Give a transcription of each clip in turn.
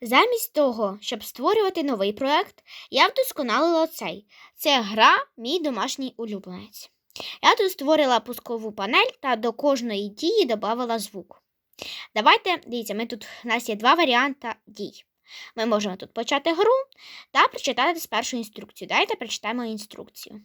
Замість того, щоб створювати новий проект, я вдосконалила цей. Це гра Мій домашній улюбленець. Я тут створила пускову панель та до кожної дії додала звук. Давайте, дивіться, ми тут у нас є два варіанти дій. Ми можемо тут почати гру та прочитати спершу інструкцію. Давайте прочитаємо інструкцію.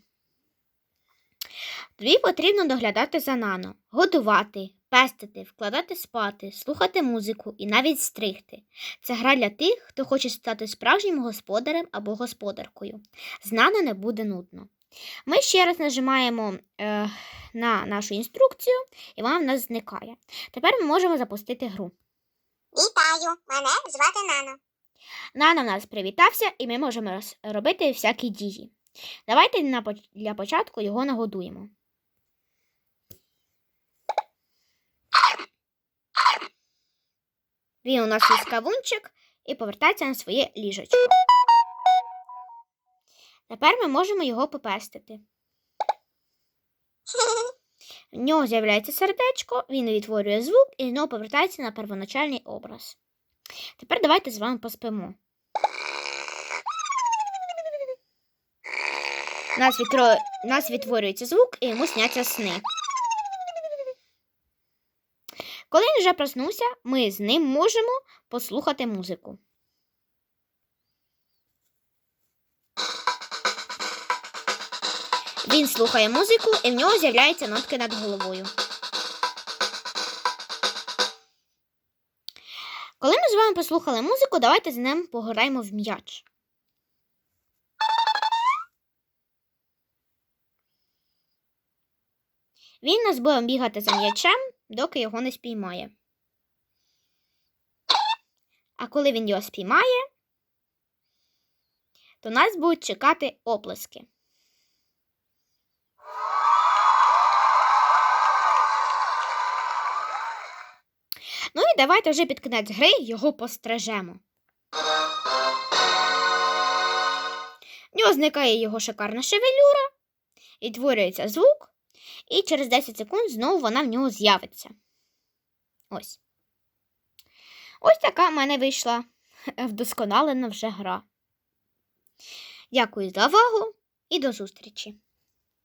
Тобі потрібно доглядати за нано, годувати, пестити, вкладати спати, слухати музику і навіть стригти. Це гра для тих, хто хоче стати справжнім господарем або господаркою. З нано не буде нудно. Ми ще раз нажимаємо е, на нашу інструкцію, і вона в нас зникає. Тепер ми можемо запустити гру. Вітаю, мене звати Нано. Нано в нас привітався, і ми можемо робити всякі дії. Давайте для початку його нагодуємо. Він у нас є кавунчик і повертається на своє ліжечко. Тепер ми можемо його попестити. В нього з'являється сердечко, він відтворює звук і знову повертається на первоначальний образ. Тепер давайте з вами поспимо. Нас, відтро... нас відтворюється звук і йому сняться сни. Коли він вже проснувся, ми з ним можемо послухати музику. Він слухає музику і в нього з'являються нотки над головою. Коли ми з вами послухали музику, давайте з ним пограємо в м'яч. Він нас буде бігати за м'ячем, доки його не спіймає. А коли він його спіймає, то нас будуть чекати оплески. Ну і давайте вже під кінець гри його пострижемо. В нього зникає його шикарна шевелюра, відтворюється звук, і через 10 секунд знову вона в нього з'явиться. Ось. Ось така в мене вийшла вдосконалена вже гра. Дякую за увагу і до зустрічі!